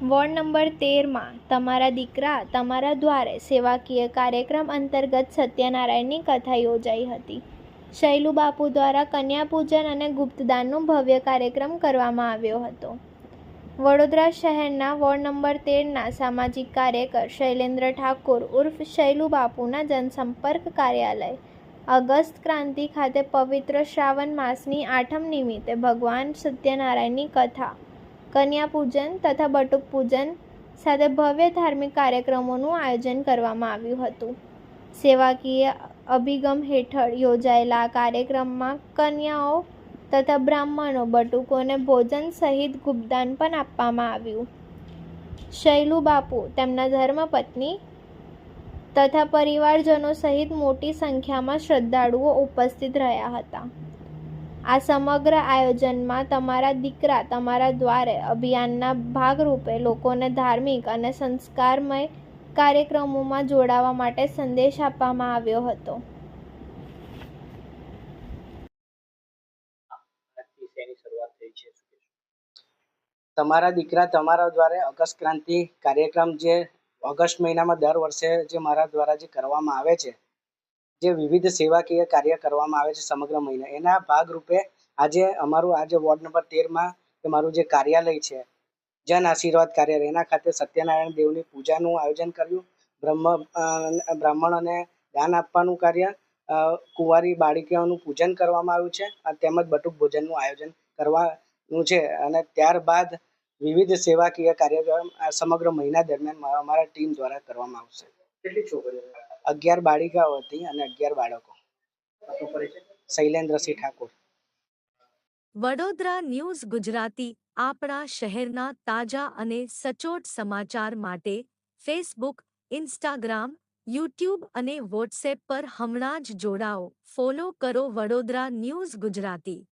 Ward number તેરમાં તમારા દીકરા તમારા દ્વારે સેવાકીય કાર્યક્રમ અંતર્ગત સત્યનારાયણની કથા યોજાઈ હતી. શૈલુ બાપુ દ્વારા કન્યાપૂજન અને ગુપ્તદાનનો ભવ્ય કાર્યક્રમ કરવામાં આવ્યો હતો. વડોદરા શહેરના વોર્ડ નંબર તેરના સામાજિક કાર્યકર શૈલેન્દ્ર ઠાકોર ઉર્ફ શૈલુ બાપુના જનસંપર્ક કાર્યાલય, અગસ્ત ક્રાંતિ ખાતે પવિત્ર શ્રાવણ માસની આઠમ નિમિત્તે ભગવાન સત્યનારાયણની કથા કન્યા પૂજન તથા બટુક પૂજન સાથે ભવ્ય ધાર્મિક કાર્યક્રમોનું આયોજન કરવામાં આવ્યું હતું. સેવાકીય અભિગમ હેઠળ યોજાયેલા આ કાર્યક્રમમાં કન્યાઓ તથા બ્રાહ્મણો બટુકોને ભોજન સહિત ગુપદાન પણ આપવામાં આવ્યું. શૈલુ બાપુ તેમના ધર્મપત્ની તથા પરિવારજનો સહિત મોટી સંખ્યામાં શ્રદ્ધાળુઓ ઉપસ્થિત રહ્યા હતા. આ સમગ્ર આયોજનમાં તમારા દીકરા તમારા દ્વારે અભિયાનના ભાગરૂપે લોકોને ધાર્મિક અને સંસ્કારમય કાર્યક્રમોમાં જોડાવા માટે સંદેશ આપવામાં આવ્યો હતો? તમારા દીકરા તમારા દ્વારા અગસ્ત ક્રાંતિ કાર્યક્રમ જે ઓગસ્ટ મહિનામાં દર વર્ષે જે મારા દ્વારા જે કરવામાં આવે છે જે વિવિધ સેવાકીય કાર્ય કરવામાં આવે છે સમગ્ર મહિને. એના ભાગરૂપે આજે અમારું આજે વોર્ડ નંબર તેરમાં મારું જે કાર્યાલય છે, જન આશીર્વાદ કાર્યાલય, એના ખાતે સત્યનારાયણ દેવની પૂજાનું આયોજન કર્યું. બ્રહ્મ બ્રાહ્મણોને દાન આપવાનું કાર્ય કુંવારી બાળકીઓનું પૂજન કરવામાં આવ્યું છે તેમજ બટુક ભોજનનું આયોજન કરવાનું છે. અને ત્યારબાદ વિવિધ સેવાકીય કાર્યક્રમ સમગ્ર મહિના દરમિયાન મારા અમારા ટીમ દ્વારા કરવામાં આવશે. કેટલી છોકરીઓ અગિયાર બાળિકાઓ હતી અને અગિયાર બાળકો. શૈલેન્દ્રસિંહ ઠાકોર. વડોદરા ન્યૂઝ ગુજરાતી, આપણા શહેરના તાજા અને સચોટ સમાચાર માટે ફેસબુક, ઇન્સ્ટાગ્રામ, યુટ્યુબ અને વોટ્સએપ પર હમણાં જ જોડાઓ. ફોલો કરો વડોદરા ન્યૂઝ ગુજરાતી.